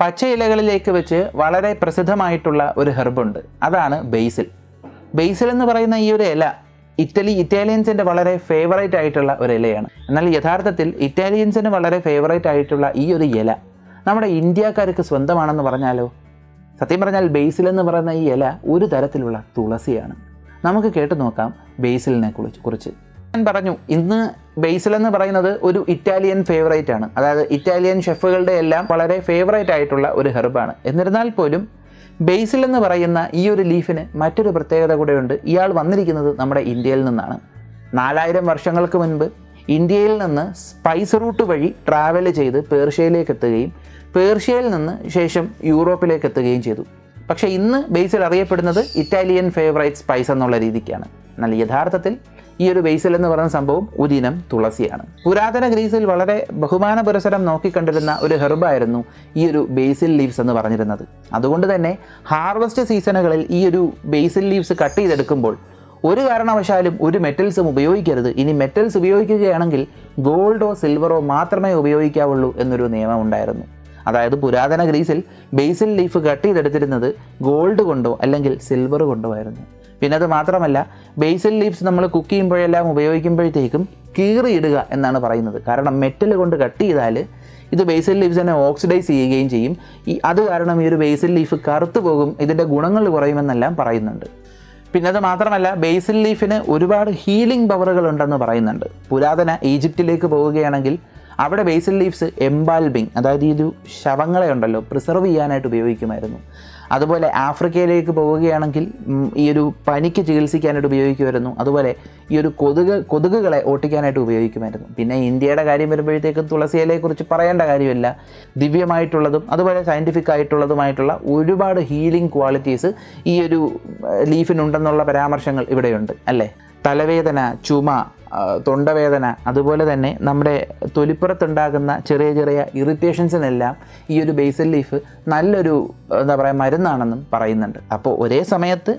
പച്ച ഇലകളിലേക്ക് വെച്ച് വളരെ പ്രസിദ്ധമായിട്ടുള്ള ഒരു ഹെർബുണ്ട്. അതാണ് ബേസിൽ ബേസിൽ എന്ന് പറയുന്ന ഈ ഒരു ഇല ഇറ്റലി ഇറ്റാലിയൻസിന്റെ വളരെ ഫേവറേറ്റ് ആയിട്ടുള്ള ഒരു ഇലയാണ്. എന്നാൽ യഥാർത്ഥത്തിൽ ഇറ്റാലിയൻസിന് വളരെ ഫേവറേറ്റ് ആയിട്ടുള്ള ഈ ഒരു ഇല നമ്മുടെ ഇന്ത്യക്കാർക്ക് സ്വന്തമാണെന്ന് പറഞ്ഞാലോ? സത്യം പറഞ്ഞാൽ ബേസിൽ എന്ന് പറയുന്ന ഈ ഇല ഒരു തരത്തിലുള്ള തുളസിയാണ്. നമുക്ക് കേട്ടു നോക്കാം ബേസിലിനെ കുറിച്ച് കുറിച്ച്. ഞാൻ പറഞ്ഞു ഇന്ന് ബേസിൽ എന്ന് പറയുന്നത് ഒരു ഇറ്റാലിയൻ ഫേവറേറ്റ് ആണ്. അതായത് ഇറ്റാലിയൻ ഷെഫുകളുടെ എല്ലാം വളരെ ഫേവറേറ്റ് ആയിട്ടുള്ള ഒരു ഹെർബാണ്. എന്നിരുന്നാൽ പോലും ബേസിൽ എന്ന് പറയുന്ന ഈ ഒരു ലീഫിന് മറ്റൊരു പ്രത്യേകത കൂടെയുണ്ട് ഇയാൾ വന്നിരിക്കുന്നത് നമ്മുടെ ഇന്ത്യയിൽ നിന്നാണ്. നാലായിരം വർഷങ്ങൾക്ക് മുൻപ് ഇന്ത്യയിൽ നിന്ന് സ്പൈസ് റൂട്ട് വഴി ട്രാവൽ ചെയ്ത് പേർഷ്യയിലേക്ക് എത്തുകയും പേർഷ്യയിൽ നിന്ന് ശേഷം യൂറോപ്പിലേക്ക് എത്തുകയും ചെയ്തു. പക്ഷേ ഇന്ന് ബേസിൽ അറിയപ്പെടുന്നത് ഇറ്റാലിയൻ ഫേവറേറ്റ് സ്പൈസ് എന്നുള്ള രീതിക്കാണ്. എന്നാൽ യഥാർത്ഥത്തിൽ ഈ ഒരു ബേസിൽ എന്ന് പറയുന്ന സംഭവം ഉദിനം തുളസിയാണ്. പുരാതന ഗ്രീസിൽ വളരെ ബഹുമാന പുരസരം നോക്കിക്കണ്ടിരുന്ന ഒരു ഹെർബായിരുന്നു ഈ ഒരു ബേസിൽ ലീവ്സ് എന്ന് പറഞ്ഞിരുന്നത്. അതുകൊണ്ട് തന്നെ ഹാർവസ്റ്റ് സീസണുകളിൽ ഈ ഒരു ബേസിൽ ലീവ്സ് കട്ട് ചെയ്തെടുക്കുമ്പോൾ ഒരു കാരണവശാലും ഒരു മെറ്റൽസും ഉപയോഗിക്കരുത്. ഇനി മെറ്റൽസ് ഉപയോഗിക്കുകയാണെങ്കിൽ ഗോൾഡോ സിൽവറോ മാത്രമേ ഉപയോഗിക്കാവുള്ളൂ എന്നൊരു നിയമം ഉണ്ടായിരുന്നു. അതായത് പുരാതന ഗ്രീസിൽ ബേസിൽ ലീഫ് കട്ട് ചെയ്തെടുത്തിരുന്നത് ഗോൾഡ് കൊണ്ടോ അല്ലെങ്കിൽ സിൽവർ കൊണ്ടോ ആയിരുന്നു. പിന്നെ അത് മാത്രമല്ല ബേസൽ ലീവ്സ് നമ്മൾ കുക്ക് ചെയ്യുമ്പോഴെല്ലാം ഉപയോഗിക്കുമ്പോഴത്തേക്കും കീറിയിടുക എന്നാണ് പറയുന്നത്. കാരണം മെറ്റൽ കൊണ്ട് കട്ട് ചെയ്താൽ ഇത് ബേസിൽ ലീവ്സിനെ ഓക്സിഡൈസ് ചെയ്യുകയും ചെയ്യും. ഈ അത് കാരണം ഈ ഒരു ബേസൽ ലീഫ് കറുത്തു പോകും ഇതിന്റെ ഗുണങ്ങൾ കുറയുമെന്നെല്ലാം പറയുന്നുണ്ട്. പിന്നെ അത് മാത്രമല്ല ബേസൽ ലീഫിന് ഒരുപാട് ഹീലിംഗ് പവറുകൾ ഉണ്ടെന്ന് പറയുന്നുണ്ട്. പുരാതന ഈജിപ്തിലേക്ക് പോവുകയാണെങ്കിൽ അവിടെ ബേസിൽ ലീവ്സ് എംബാൽബിങ് അതായത് ഇത് ശവങ്ങളെ ഉണ്ടല്ലോ പ്രിസർവ് ചെയ്യാനായിട്ട് ഉപയോഗിക്കുമായിരുന്നു. അതുപോലെ ആഫ്രിക്കയിലേക്ക് പോവുകയാണെങ്കിൽ ഈ ഒരു പനിക്ക് ചികിത്സിക്കാനായിട്ട് ഉപയോഗിക്കുമായിരുന്നു. അതുപോലെ ഈ ഒരു കൊതുക് കൊതുകുകളെ ഓട്ടിക്കാനായിട്ട് ഉപയോഗിക്കുമായിരുന്നു. പിന്നെ ഇന്ത്യയുടെ കാര്യം വരുമ്പോഴത്തേക്കും തുളസിയിലെക്കുറിച്ച് പറയേണ്ട കാര്യമില്ല. ദിവ്യമായിട്ടുള്ളതും അതുപോലെ സയന്റിഫിക് ആയിട്ടുള്ളതുമായിട്ടുള്ള ഒരുപാട് ഹീലിംഗ് ക്വാളിറ്റീസ് ഈ ഒരു ലീഫിനുണ്ടെന്നുള്ള പരാമർശങ്ങൾ ഇവിടെയുണ്ട് അല്ലേ? തലവേദന ചുമ തൊണ്ടവേദന അതുപോലെ തന്നെ നമ്മുടെ തൊലിപ്പുറത്തുണ്ടാകുന്ന ചെറിയ ചെറിയ ഇറിറ്റേഷൻസിനെല്ലാം ഈ ഒരു ബേസൽ ലീഫ് നല്ലൊരു എന്താ പറയുക മരുന്നാണെന്നും പറയുന്നുണ്ട്. അപ്പോൾ ഒരേ സമയത്ത്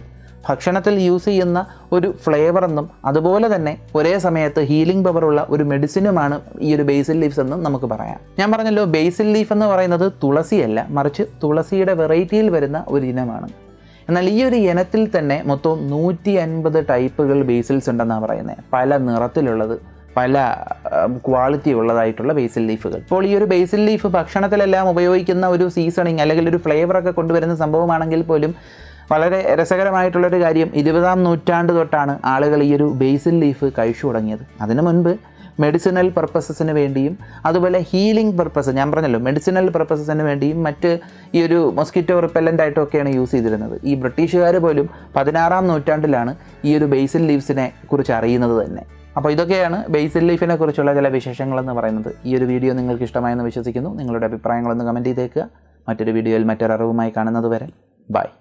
ഭക്ഷണത്തിൽ യൂസ് ചെയ്യുന്ന ഒരു ഫ്ലേവറെന്നും അതുപോലെ തന്നെ ഒരേ സമയത്ത് ഹീലിംഗ് പവറുള്ള ഒരു മെഡിസിനുമാണ് ഈ ഒരു ബേസിൽ ലീഫ്സ് എന്നും നമുക്ക് പറയാം. ഞാൻ പറഞ്ഞല്ലോ ബേസിൽ ലീഫ് എന്ന് പറയുന്നത് തുളസിയല്ല മറിച്ച് തുളസിയുടെ വെറൈറ്റിയിൽ വരുന്ന ഒരു ഇനമാണ്. എന്നാൽ ഈ ഒരു ഇനത്തിൽ തന്നെ മൊത്തം നൂറ്റി അൻപത് ടൈപ്പുകൾ ബേസിൽസ് ഉണ്ടെന്നാണ് പറയുന്നത് പല നിറത്തിലുള്ളത് പല ക്വാളിറ്റി ഉള്ളതായിട്ടുള്ള ബേസിൽ ലീഫുകൾ ഇപ്പോൾ ഈ ഒരു ബേസിൽ ലീഫ് ഭക്ഷണത്തിലെല്ലാം ഉപയോഗിക്കുന്ന ഒരു സീസണിങ് അല്ലെങ്കിൽ ഒരു ഫ്ലേവറൊക്കെ കൊണ്ടുവരുന്ന സംഭവമാണെങ്കിൽ പോലും വളരെ രസകരമായിട്ടുള്ളൊരു കാര്യം ഇരുപതാം നൂറ്റാണ്ട് തൊട്ടാണ് ആളുകൾ ഈ ഒരു ബേസിൽ ലീഫ് കഴിച്ചു തുടങ്ങിയത്. അതിനു മുൻപ് മെഡിസിനൽ പർപ്പസസിന് വേണ്ടിയും അതുപോലെ ഹീലിംഗ് പർപ്പസ് ഞാൻ പറഞ്ഞല്ലോ മെഡിസിനൽ പർപ്പസസിന് വേണ്ടിയും മറ്റ് ഈ ഒരു മൊസ്കിറ്റോ റിപ്പല്ലന്റ് ആയിട്ടൊക്കെയാണ് യൂസ് ചെയ്തിരുന്നത്. ഈ ബ്രിട്ടീഷുകാർ പോലും പതിനാറാം നൂറ്റാണ്ടിലാണ് ഈ ഒരു ബേസിൽ ലീവ്സിനെ കുറിച്ച് അറിയുന്നത് തന്നെ. അപ്പോൾ ഇതൊക്കെയാണ് ബേസിൽ ലീഫിനെ കുറിച്ചുള്ള ചില വിശേഷങ്ങളെന്ന് പറയുന്നത്. ഈ ഒരു വീഡിയോ നിങ്ങൾക്ക് ഇഷ്ടമായെന്ന് വിശ്വസിക്കുന്നു. നിങ്ങളുടെ അഭിപ്രായങ്ങളൊന്ന് കമന്റ് ചെയ്തേക്കുക. മറ്റൊരു വീഡിയോയിൽ മറ്റൊരറിവുമായി കാണുന്നത് വരെ. ബൈ